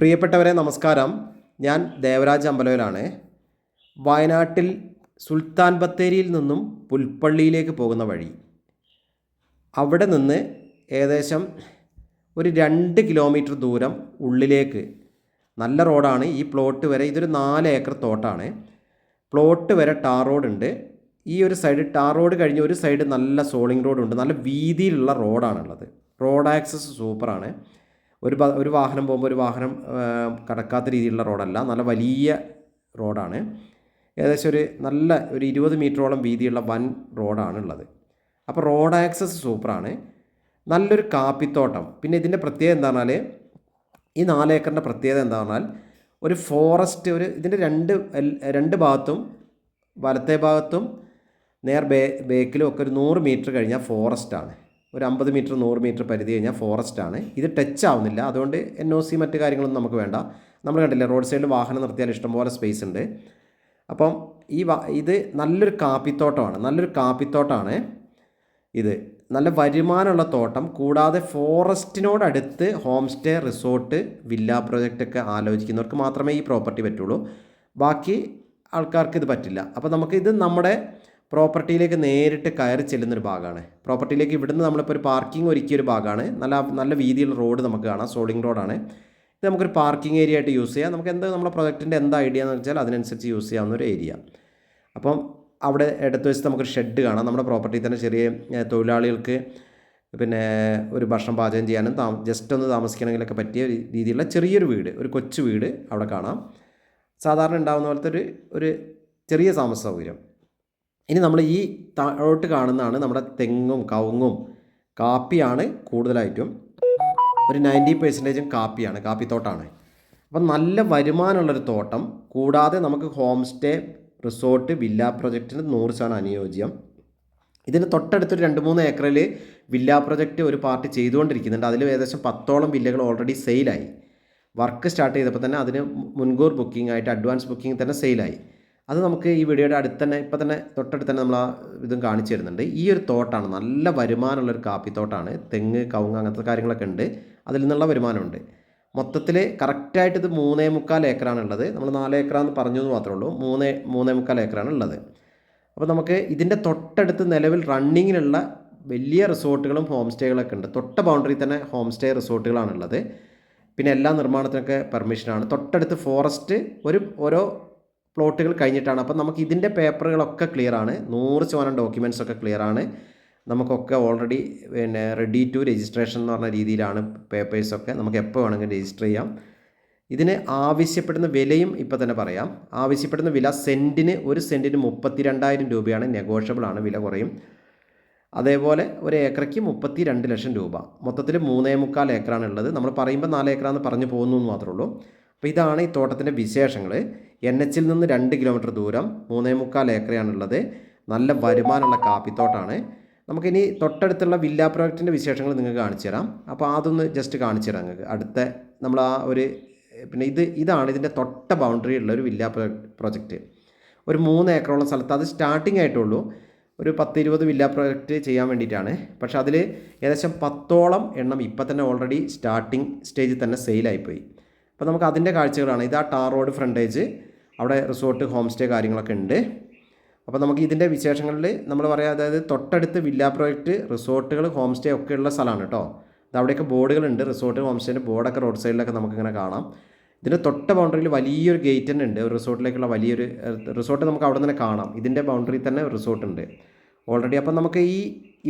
പ്രിയപ്പെട്ടവരെ നമസ്കാരം. ഞാൻ ദേവരാജ് അമ്പലവിലാണ് വയനാട്ടിൽ സുൽത്താൻ ബത്തേരിയിൽ നിന്നും പുൽപ്പള്ളിയിലേക്ക് പോകുന്ന വഴി. അവിടെ നിന്ന് ഏകദേശം ഒരു രണ്ട് കിലോമീറ്റർ ദൂരം ഉള്ളിലേക്ക് നല്ല റോഡാണ്. ഈ പ്ലോട്ട് വരെ ഇതൊരു നാല് ഏക്കർ തോട്ടാണ്. പ്ലോട്ട് വരെ ടാർ റോഡുണ്ട്. ഈ ഒരു സൈഡ് ടാർ റോഡ് കഴിഞ്ഞ് ഒരു സൈഡ് നല്ല സോളിംഗ് റോഡുണ്ട്. നല്ല വീതിയിലുള്ള റോഡാണുള്ളത്. റോഡ് ആക്സസ് സൂപ്പറാണ്. ഒരു ഒരു വാഹനം പോകുമ്പോൾ ഒരു വാഹനം കടക്കാത്ത രീതിയിലുള്ള റോഡല്ല. നല്ല വലിയ റോഡാണ്. ഏകദേശം ഒരു നല്ല ഒരു ഇരുപത് മീറ്ററോളം വീതിയുള്ള വൻ റോഡാണ് ഉള്ളത് അപ്പോൾ റോഡ് ആക്സസ് സൂപ്പറാണ്. നല്ലൊരു കാപ്പിത്തോട്ടം. പിന്നെ ഇതിന്റെ പ്രത്യേകത എന്താ പറഞ്ഞാൽ ഈ നാലേക്കറിന്റെ പ്രത്യേകത എന്താ പറഞ്ഞാൽ ഒരു ഫോറസ്റ്റ് ഒരു ഇതിന്റെ രണ്ട് രണ്ട് ഭാഗത്തും വലത്തെ ഭാഗത്തും നേർ ബേ ബേക്കിലും ഒക്കെ ഒരു നൂറ് മീറ്റർ കഴിഞ്ഞാൽ ഫോറസ്റ്റാണ് ഒരു അമ്പത് മീറ്റർ നൂറ് മീറ്റർ പരിധി കഴിഞ്ഞാൽ ഫോറസ്റ്റ് ആണ്. ഇത് ടച്ച് ആവുന്നില്ല. അതുകൊണ്ട് എൻ ഒ സി മറ്റ് കാര്യങ്ങളൊന്നും നമുക്ക് വേണ്ട. നമ്മൾ കണ്ടില്ലേ റോഡ് സൈഡിൽ വാഹനം നിർത്തിയാൽ ഇഷ്ടംപോലെ സ്പേസ് ഉണ്ട്. അപ്പം ഈ ഇത് നല്ലൊരു കാപ്പിത്തോട്ടമാണ്. നല്ലൊരു കാപ്പിത്തോട്ടമാണ് ഇത്. നല്ല വരുമാനമുള്ള തോട്ടം. കൂടാതെ ഫോറസ്റ്റിനോടടുത്ത് ഹോം സ്റ്റേ റിസോർട്ട് വില്ല പ്രൊജക്റ്റൊക്കെ ആലോചിക്കുന്നവർക്ക് മാത്രമേ ഈ പ്രോപ്പർട്ടി പറ്റുള്ളൂ. ബാക്കി ആൾക്കാർക്ക് ഇത് പറ്റില്ല. അപ്പോൾ നമുക്ക് ഇത് നമ്മുടെ പ്രോപ്പർട്ടിയിലേക്ക് നേരിട്ട് കയറി ചെല്ലുന്നൊരു ഭാഗമാണ്. പ്രോപ്പർട്ടിയിലേക്ക് ഇവിടുന്ന് നമ്മളിപ്പോൾ ഒരു പാർക്കിംഗ് ഒരുക്കിയ ഒരു ഭാഗമാണ്. നല്ല നല്ല വീതിയുള്ള റോഡ് നമുക്ക് കാണാം. സോളിംഗ് റോഡാണ് ഇത് നമുക്കൊരു പാർക്കിംഗ് ഏരിയ ആയിട്ട് യൂസ് ചെയ്യാം. നമുക്ക് എന്ത് നമ്മുടെ പ്രൊജക്റ്റിന്റെ എന്താ ഐഡിയ എന്ന് വെച്ചാൽ അതിനനുസരിച്ച് യൂസ് ചെയ്യാവുന്ന ഒരു ഏരിയ അപ്പം അവിടെ ഇടത്ത് വശത്ത് നമുക്കൊരു ഷെഡ് കാണാം. നമ്മുടെ പ്രോപ്പർട്ടിയിൽ തന്നെ ചെറിയ തൊഴിലാളികൾക്ക് പിന്നെ ഒരു ഭക്ഷണം പാചകം ചെയ്യാനും താ ജസ്റ്റ് ഒന്ന് താമസിക്കണമെങ്കിലൊക്കെ പറ്റിയ രീതിയിലുള്ള ചെറിയൊരു വീട് ഒരു കൊച്ചു വീട് അവിടെ കാണാം. സാധാരണ ഉണ്ടാകുന്ന പോലത്തെ ഒരു ഒരു ചെറിയ താമസ സൗകര്യം. ഇനി നമ്മൾ ഈ താഴോട്ട് കാണുന്നതാണ് നമ്മുടെ തെങ്ങും കവുങ്ങും. കാപ്പിയാണ് കൂടുതലായിട്ടും. ഒരു നയന്റി പെർസെന്റേജും കാപ്പിയാണ് കാപ്പിത്തോട്ടാണ്. അപ്പം നല്ല വരുമാനമുള്ളൊരു തോട്ടം. കൂടാതെ നമുക്ക് ഹോം സ്റ്റേ റിസോർട്ട് വില്ല പ്രൊജക്റ്റിന് നൂറ് ശതമാനം അനുയോജ്യം. ഇതിന് തൊട്ടടുത്തൊരു രണ്ട് മൂന്ന് ഏക്കറിൽ വില്ല പ്രൊജക്റ്റ് ഒരു പാർട്ടി ചെയ്തുകൊണ്ടിരിക്കുന്നുണ്ട്. അതിൽ ഏകദേശം പത്തോളം വില്ലകൾ ഓൾറെഡി സെയിലായി വർക്ക് സ്റ്റാർട്ട് ചെയ്തപ്പോൾ തന്നെ അതിന് മുൻകൂർ ബുക്കിംഗ് ആയിട്ട് അഡ്വാൻസ് ബുക്കിംഗ് തന്നെ സെയിലായി അത് നമുക്ക് ഈ വീഡിയോയുടെ അടുത്ത് തന്നെ ഇപ്പം തന്നെ തൊട്ടടുത്ത് തന്നെ നമ്മൾ ആ ഇതും കാണിച്ചു തരുന്നുണ്ട്. ഈ ഒരു തോട്ടാണ് നല്ല വരുമാനമുള്ളൊരു കാപ്പിത്തോട്ടാണ് തെങ്ങ് കവുങ്ങ് അങ്ങനത്തെ കാര്യങ്ങളൊക്കെ ഉണ്ട്. അതിൽ നിന്നുള്ള വരുമാനമുണ്ട്. മൊത്തത്തിൽ കറക്റ്റായിട്ട് ഇത് മൂന്നേ മുക്കാൽ ഏക്കറാണ് ഉള്ളത്. നമ്മൾ നാല് ഏക്കറാന്ന് പറഞ്ഞു എന്ന് മാത്രമേ ഉള്ളൂ. മൂന്നേ മൂന്നേ മുക്കാൽ ഏക്കറാണ് ഉള്ളത്. അപ്പോൾ നമുക്ക് ഇതിന്റെ തൊട്ടടുത്ത് നിലവിൽ റണ്ണിങ്ങിലുള്ള വലിയ റിസോർട്ടുകളും ഹോം സ്റ്റേകളൊക്കെ ഉണ്ട്. തൊട്ട ബൗണ്ടറി തന്നെ ഹോം സ്റ്റേ റിസോർട്ടുകളാണുള്ളത് പിന്നെ എല്ലാ നിർമ്മാണത്തിനൊക്കെ പെർമിഷനാണ്. തൊട്ടടുത്ത് ഫോറസ്റ്റ് ഒരു ഓരോ പ്ലോട്ടുകൾ കഴിഞ്ഞിട്ടാണ്. അപ്പം നമുക്ക് ഇതിന്റെ പേപ്പറുകളൊക്കെ ക്ലിയർ ആണ്. നൂറ് ശതമാനം ഡോക്യുമെന്റ്സ് ഒക്കെ ക്ലിയർ ആണ്. നമുക്കൊക്കെ ഓൾറെഡി പിന്നെ റെഡി ടു രജിസ്ട്രേഷൻ എന്ന് പറഞ്ഞ രീതിയിലാണ് പേപ്പേഴ്സൊക്കെ നമുക്ക് എപ്പോൾ വേണമെങ്കിലും രജിസ്റ്റർ ചെയ്യാം. ഇതിന് ആവശ്യപ്പെടുന്ന വിലയും ഇപ്പോൾ തന്നെ പറയാം. ആവശ്യപ്പെടുന്ന വില സെന്റിന് ഒരു സെന്റിന് മുപ്പത്തി രണ്ടായിരം രൂപയാണ്. നെഗോഷ്യബിൾ ആണ് വില കുറയും. അതേപോലെ ഒരു ഏക്കറയ്ക്ക് മുപ്പത്തി രണ്ട് ലക്ഷം രൂപ. മൊത്തത്തിൽ മൂന്നേ മുക്കാൽ ഏക്കറാണ് ഉള്ളത്. നമ്മൾ പറയുമ്പോൾ നാല് ഏക്കറാന്ന് പറഞ്ഞു പോകുന്നു എന്ന് മാത്രമേ ഉള്ളൂ. അപ്പോൾ ഇതാണ് ഈ തോട്ടത്തിന്റെ വിശേഷങ്ങൾ എൻ എച്ചിൽ നിന്ന് രണ്ട് കിലോമീറ്റർ ദൂരം മൂന്നേ മുക്കാൽ ഏക്കറയാണുള്ളത്. നല്ല വരുമാനമുള്ള കാപ്പിത്തോട്ടാണ്. നമുക്കിനി തൊട്ടടുത്തുള്ള വില്ല പ്രോജക്റ്റിന്റെ വിശേഷങ്ങൾ നിങ്ങൾക്ക് കാണിച്ചു തരാം. അപ്പോൾ അതൊന്ന് ജസ്റ്റ് കാണിച്ചു തരാം നിങ്ങൾക്ക് അടുത്ത നമ്മൾ ആ ഒരു പിന്നെ ഇത് ഇതാണ് ഇതിന്റെ തൊട്ട ബൗണ്ടറി ഉള്ള ഒരു വില്ല പ്രോജക്റ്റ് ഒരു മൂന്ന് ഏക്കറോളം സ്ഥലത്ത്. അത് സ്റ്റാർട്ടിംഗ് ആയിട്ടുള്ളൂ. ഒരു പത്ത് ഇരുപത് വില്ല പ്രോജക്റ്റ് ചെയ്യാൻ വേണ്ടിയിട്ടാണ്. പക്ഷേ അതിൽ ഏകദേശം പത്തോളം എണ്ണം ഇപ്പം തന്നെ ഓൾറെഡി സ്റ്റാർട്ടിംഗ് സ്റ്റേജിൽ തന്നെ സെയിലായിപ്പോയി അപ്പോൾ നമുക്ക് അതിന്റെ കാഴ്ചകളാണ്. ഇത് ആ ടാർ റോഡ് ഫ്രണ്ടേജ് അവിടെ റിസോർട്ട് ഹോം സ്റ്റേ കാര്യങ്ങളൊക്കെ ഉണ്ട്. അപ്പോൾ നമുക്ക് ഇതിന്റെ വിശേഷങ്ങളിൽ നമ്മൾ പറയാം അതായത് തൊട്ടടുത്ത് വില്ല പ്രോജക്റ്റ് റിസോർട്ടുകൾ ഹോം സ്റ്റേ ഒക്കെ ഉള്ള സ്ഥലമാണ് കേട്ടോ. അത് അവിടെയൊക്കെ ബോർഡുകളുണ്ട് റിസോർട്ട് ഹോം സ്റ്റേന്റെ ബോർഡൊക്കെ റോഡ് സൈഡിലൊക്കെ നമുക്കിങ്ങനെ കാണാം. ഇതിന്റെ തൊട്ട ബൗണ്ടറിയിൽ വലിയൊരു ഗേറ്റ് തന്നെ ഉണ്ട് ഒരു റിസോർട്ടിലേക്കുള്ള വലിയൊരു റിസോർട്ട് നമുക്ക് അവിടെ തന്നെ കാണാം. ഇതിന്റെ ബൗണ്ടറിയിൽ തന്നെ റിസോർട്ട് ഉണ്ട്. ഓൾറെഡി അപ്പം നമുക്ക് ഈ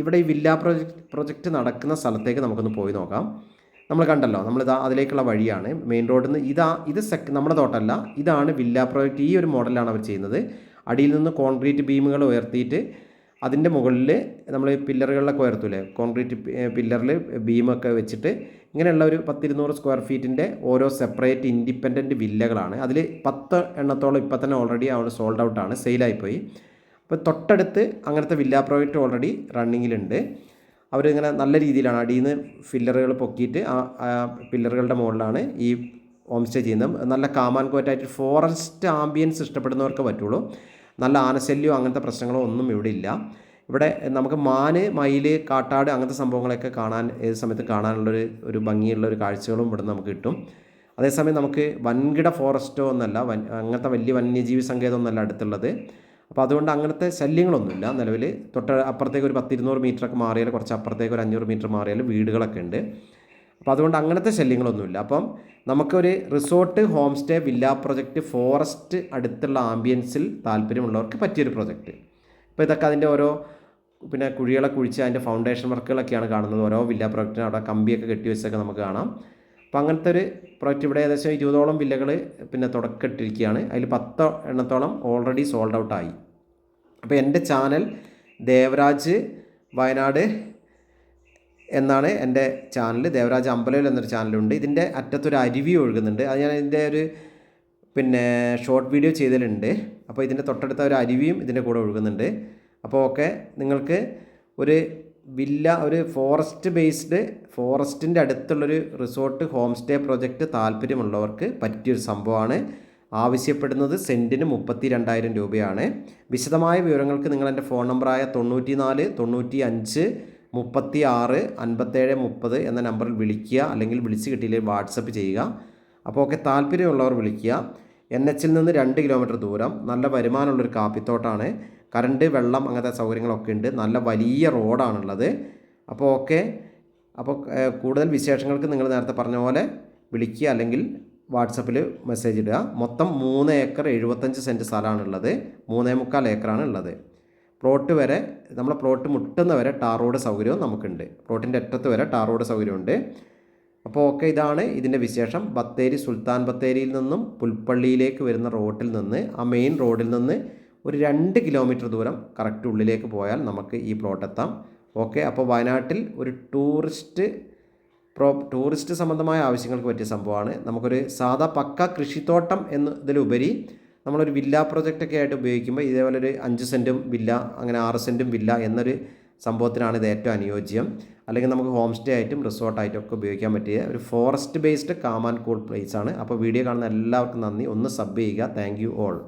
ഇവിടെ ഈ വില്ല പ്രോജക്റ്റ് പ്രൊജക്റ്റ് നടക്കുന്ന സ്ഥലത്തേക്ക് നമുക്കൊന്ന് പോയി നോക്കാം. നമ്മൾ കണ്ടല്ലോ നമ്മൾ നമ്മളിതാ അതിലേക്കുള്ള വഴിയാണ്. മെയിൻ റോഡിൽ നിന്ന് ഇതാ ഇത് സെക് നമ്മുടെ തോട്ടമല്ല ഇതാണ് വില്ല പ്രോജക്റ്റ് ഈ ഒരു മോഡലാണ് അവർ ചെയ്യുന്നത്. അടിയിൽ നിന്ന് കോൺക്രീറ്റ് ബീമുകൾ ഉയർത്തിയിട്ട് അതിന്റെ മുകളിൽ നമ്മൾ പില്ലറുകളിലൊക്കെ ഉയർത്തൂലേ? കോൺക്രീറ്റ് പില്ലറിൽ ബീമൊക്കെ വെച്ചിട്ട് ഇങ്ങനെയുള്ള ഒരു പത്തിരുന്നൂറ് സ്ക്വയർ ഫീറ്റിന്റെ ഓരോ സെപ്പറേറ്റ് ഇൻഡിപെൻഡന്റ് വില്ലകളാണ്. അതിൽ പത്ത് എണ്ണത്തോളം ഇപ്പം തന്നെ ഓൾറെഡി അവിടെ സോൾഡ് ഔട്ടാണ് സെയിലായിപ്പോയി അപ്പോൾ തൊട്ടടുത്ത് അങ്ങനത്തെ വില്ല പ്രോജക്റ്റ് ഓൾറെഡി റണ്ണിങ്ങിലുണ്ട് അവരിങ്ങനെ നല്ല രീതിയിലാണ് അടിയിൽ നിന്ന് ഫില്ലറുകൾ പൊക്കിയിട്ട് ആ പില്ലറുകളുടെ മുകളിലാണ് ഈ ഹോം സ്റ്റേ ചെയ്യുന്നത്. നല്ല കാമാൻ കോറ്റായിട്ട് ഫോറസ്റ്റ് ആംബിയൻസ് ഇഷ്ടപ്പെടുന്നവർക്ക് പറ്റുള്ളൂ. നല്ല ആനശല്യമോ അങ്ങനത്തെ പ്രശ്നങ്ങളോ ഒന്നും ഇവിടെ ഇല്ല. ഇവിടെ നമുക്ക് മാന് മയിൽ കാട്ടാട് അങ്ങനത്തെ സംഭവങ്ങളൊക്കെ കാണാൻ ഏത് സമയത്ത് കാണാനുള്ളൊരു ഒരു ഭംഗിയുള്ള ഒരു കാഴ്ചകളും ഇവിടെ നമുക്ക് കിട്ടും. അതേസമയം നമുക്ക് വൻകിട ഫോറസ്റ്റോ ഒന്നല്ല വൻ അങ്ങനത്തെ വലിയ വന്യജീവി സങ്കേതമൊന്നുമല്ല അടുത്തുള്ളത്. അപ്പോൾ അതുകൊണ്ട് അങ്ങനത്തെ ശല്യങ്ങളൊന്നുമില്ല. നിലവിൽ തൊട്ട് അപ്പുറത്തേക്ക് ഒരു പത്തിരുന്നൂറ് മീറ്ററൊക്കെ മാറിയാൽ കുറച്ച് അപ്പുറത്തേക്ക് ഒരു അഞ്ഞൂറ് മീറ്റർ മാറിയാൽ വീടുകളൊക്കെ ഉണ്ട്. അപ്പോൾ അതുകൊണ്ട് അങ്ങനത്തെ ശല്യങ്ങളൊന്നുമില്ല. അപ്പം നമുക്കൊരു resort home stay villa project forest അടുത്തുള്ള ആംബിയൻസിൽ താല്പര്യമുള്ളവർക്ക് പറ്റിയൊരു പ്രൊജക്റ്റ് അപ്പോൾ ഇതൊക്കെ അതിന്റെ ഓരോ പിന്നെ കുഴികളെ കുഴിച്ച് അതിന്റെ ഫൗണ്ടേഷൻ വർക്കുകളൊക്കെയാണ് കാണുന്നത്. ഓരോ വില്ല പ്രൊജക്റ്റിന് അവിടെ കമ്പിയൊക്കെ കെട്ടി വെച്ചൊക്കെ നമുക്ക് കാണാം. അപ്പോൾ അങ്ങനത്തെ ഒരു പ്രോജക്റ്റ് ഇവിടെ ഏകദേശം ഇരുപതോളം വില്ലകൾ പിന്നെ തുടക്കമിട്ടിരിക്കുകയാണ്. അതിൽ പത്ത് എണ്ണത്തോളം ഓൾറെഡി സോൾഡ് ഔട്ട് ആയി. അപ്പോൾ എന്റെ ചാനൽ ദേവരാജ് വയനാട് എന്നാണ് എന്റെ ചാനൽ. ദേവരാജ് അമ്പലയിൽ എന്നൊരു ചാനലുണ്ട്. ഇതിന്റെ അറ്റത്തൊരു അരുവി ഒഴുകുന്നുണ്ട്. അത് ഞാൻ ഇതിന്റെ ഒരു പിന്നെ ഷോർട്ട് വീഡിയോ ചെയ്തിട്ടുണ്ട് അപ്പോൾ ഇതിന്റെ തൊട്ടടുത്ത ഒരു അരുവിയും ഇതിന്റെ കൂടെ ഒഴുകുന്നുണ്ട്. അപ്പോൾ ഓക്കെ നിങ്ങൾക്ക് ഒരു വില്ല ഒരു ഫോറസ്റ്റ് ബേസ്ഡ് ഫോറസ്റ്റിന്റെ അടുത്തുള്ളൊരു റിസോർട്ട് ഹോം സ്റ്റേ പ്രൊജക്റ്റ് താല്പര്യമുള്ളവർക്ക് പറ്റിയൊരു സംഭവമാണ്. ആവശ്യപ്പെടുന്നത് സെന്റിന് മുപ്പത്തി രണ്ടായിരം രൂപയാണ്. വിശദമായ വിവരങ്ങൾക്ക് നിങ്ങൾ എന്റെ ഫോൺ നമ്പറായ തൊണ്ണൂറ്റി നാല് തൊണ്ണൂറ്റി അഞ്ച് മുപ്പത്തി ആറ് അൻപത്തേഴ് മുപ്പത് എന്ന നമ്പറിൽ വിളിക്കുക അല്ലെങ്കിൽ വിളിച്ച് കിട്ടിയില്ലെങ്കിൽ വാട്സപ്പ് ചെയ്യുക. അപ്പോൾ ഒക്കെ താല്പര്യമുള്ളവർ വിളിക്കുക. എൻ എച്ചിൽ നിന്ന് രണ്ട് കിലോമീറ്റർ ദൂരം. നല്ല വരുമാനമുള്ളൊരു കാപ്പിത്തോട്ടാണ്. കറണ്ട് വെള്ളം അങ്ങനത്തെ സൗകര്യങ്ങളൊക്കെ ഉണ്ട്. നല്ല വലിയ റോഡാണുള്ളത്. അപ്പോൾ ഓക്കെ. അപ്പോൾ കൂടുതൽ വിശേഷങ്ങൾക്ക് നിങ്ങൾ നേരത്തെ പറഞ്ഞ പോലെ വിളിക്കുക അല്ലെങ്കിൽ വാട്സപ്പിൽ മെസ്സേജ് ഇടുക. മൊത്തം മൂന്ന് ഏക്കർ എഴുപത്തഞ്ച് സെന്റ് സ്ഥലമാണുള്ളത്. മൂന്നേ മുക്കാൽ ഏക്കറാണ് ഉള്ളത് പ്ലോട്ട് വരെ നമ്മളെ പ്ലോട്ട് മുട്ടുന്ന വരെ ടാർ റോഡ് സൗകര്യവും നമുക്കുണ്ട്. പ്ലോട്ടിന്റെ അറ്റത്ത് വരെ ടാർ റോഡ് സൗകര്യമുണ്ട്. അപ്പോൾ ഓക്കെ ഇതാണ് ഇതിന്റെ വിശേഷം. ബത്തേരി സുൽത്താൻ ബത്തേരിയിൽ നിന്നും പുൽപ്പള്ളിയിലേക്ക് വരുന്ന റോഡിൽ നിന്ന് ആ മെയിൻ റോഡിൽ നിന്ന് ഒരു രണ്ട് കിലോമീറ്റർ ദൂരം കറക്റ്റ് ഉള്ളിലേക്ക് പോയാൽ നമുക്ക് ഈ പ്ലോട്ട് എത്താം. ഓക്കെ അപ്പോൾ വയനാട്ടിൽ ഒരു ടൂറിസ്റ്റ് പ്രോ ടൂറിസ്റ്റ് സംബന്ധമായ ആവശ്യങ്ങൾക്ക് പറ്റിയ സംഭവമാണ്. നമുക്കൊരു സാധാ പക്ക കൃഷിത്തോട്ടം എന്നതിലുപരി നമ്മളൊരു വില്ല പ്രൊജക്റ്റൊക്കെ ആയിട്ട് ഉപയോഗിക്കുമ്പോൾ ഇതേപോലെ ഒരു അഞ്ച് സെന്റും വില്ല അങ്ങനെ ആറ് സെന്റും വില്ല എന്നൊരു സംഭവത്തിനാണ് ഇത് ഏറ്റവും അനുയോജ്യം. അല്ലെങ്കിൽ നമുക്ക് ഹോം സ്റ്റേ ആയിട്ടും റിസോർട്ടായിട്ടും ഒക്കെ ഉപയോഗിക്കാൻ പറ്റിയ ഒരു forest based calm and cool place ആണ്. അപ്പോൾ വീഡിയോ കാണുന്ന എല്ലാവർക്കും നന്ദി. ഒന്ന് സബ് ചെയ്യുക. Thank you all